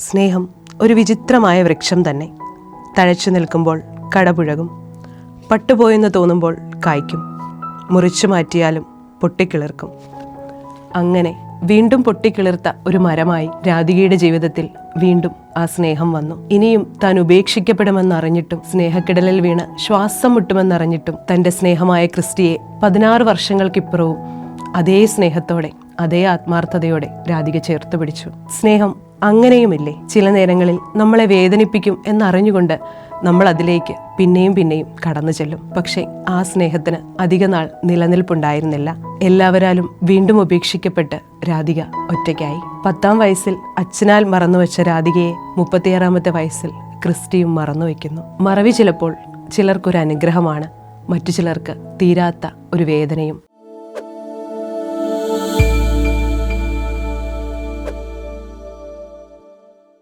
സ്നേഹം ഒരു വിചിത്രമായ വൃക്ഷം തന്നെ. തഴച്ചു നിൽക്കുമ്പോൾ കടപുഴകും. പട്ടുപോയെന്ന് തോന്നുമ്പോൾ കായ്ക്കും. മുറിച്ചു മാറ്റിയാലും പൊട്ടിക്കിളിർക്കും. അങ്ങനെ വീണ്ടും പൊട്ടിക്കിളിർത്ത ഒരു മരമായി രാധികയുടെ ജീവിതത്തിൽ വീണ്ടും ആ സ്നേഹം വന്നു. ഇനിയും താൻ ഉപേക്ഷിക്കപ്പെടുമെന്നറിഞ്ഞിട്ടും സ്നേഹക്കിടലിൽ വീണ് ശ്വാസം മുട്ടുമെന്നറിഞ്ഞിട്ടും തന്റെ സ്നേഹമായ ക്രിസ്റ്റിയെ പതിനാറ് വർഷങ്ങൾക്കിപ്പുറവും അതേ സ്നേഹത്തോടെ അതേ ആത്മാർത്ഥതയോടെ രാധിക ചേർത്ത് പിടിച്ചു. സ്നേഹം അങ്ങനെയുമില്ലേ? ചില നേരങ്ങളിൽ നമ്മളെ വേദനിപ്പിക്കും എന്നറിഞ്ഞുകൊണ്ട് നമ്മൾ അതിലേക്ക് പിന്നെയും പിന്നെയും കടന്നു ചെല്ലും. പക്ഷേ ആ സ്നേഹത്തിന് അധിക നാൾ നിലനിൽപ്പുണ്ടായിരുന്നില്ല. എല്ലാവരാലും വീണ്ടും ഉപേക്ഷിക്കപ്പെട്ട് രാധിക ഒറ്റയ്ക്കായി. പത്താം വയസ്സിൽ അച്ഛനാൽ മറന്നുവെച്ച രാധികയെ മുപ്പത്തിയാറാമത്തെ വയസ്സിൽ ക്രിസ്റ്റിയും മറന്നു മറന്നുവെക്കുന്നു. മറവി ചിലപ്പോൾ ചിലർക്കൊരു അനുഗ്രഹമാണ് മറ്റു ചിലർക്ക് തീരാത്ത ഒരു വേദനയും.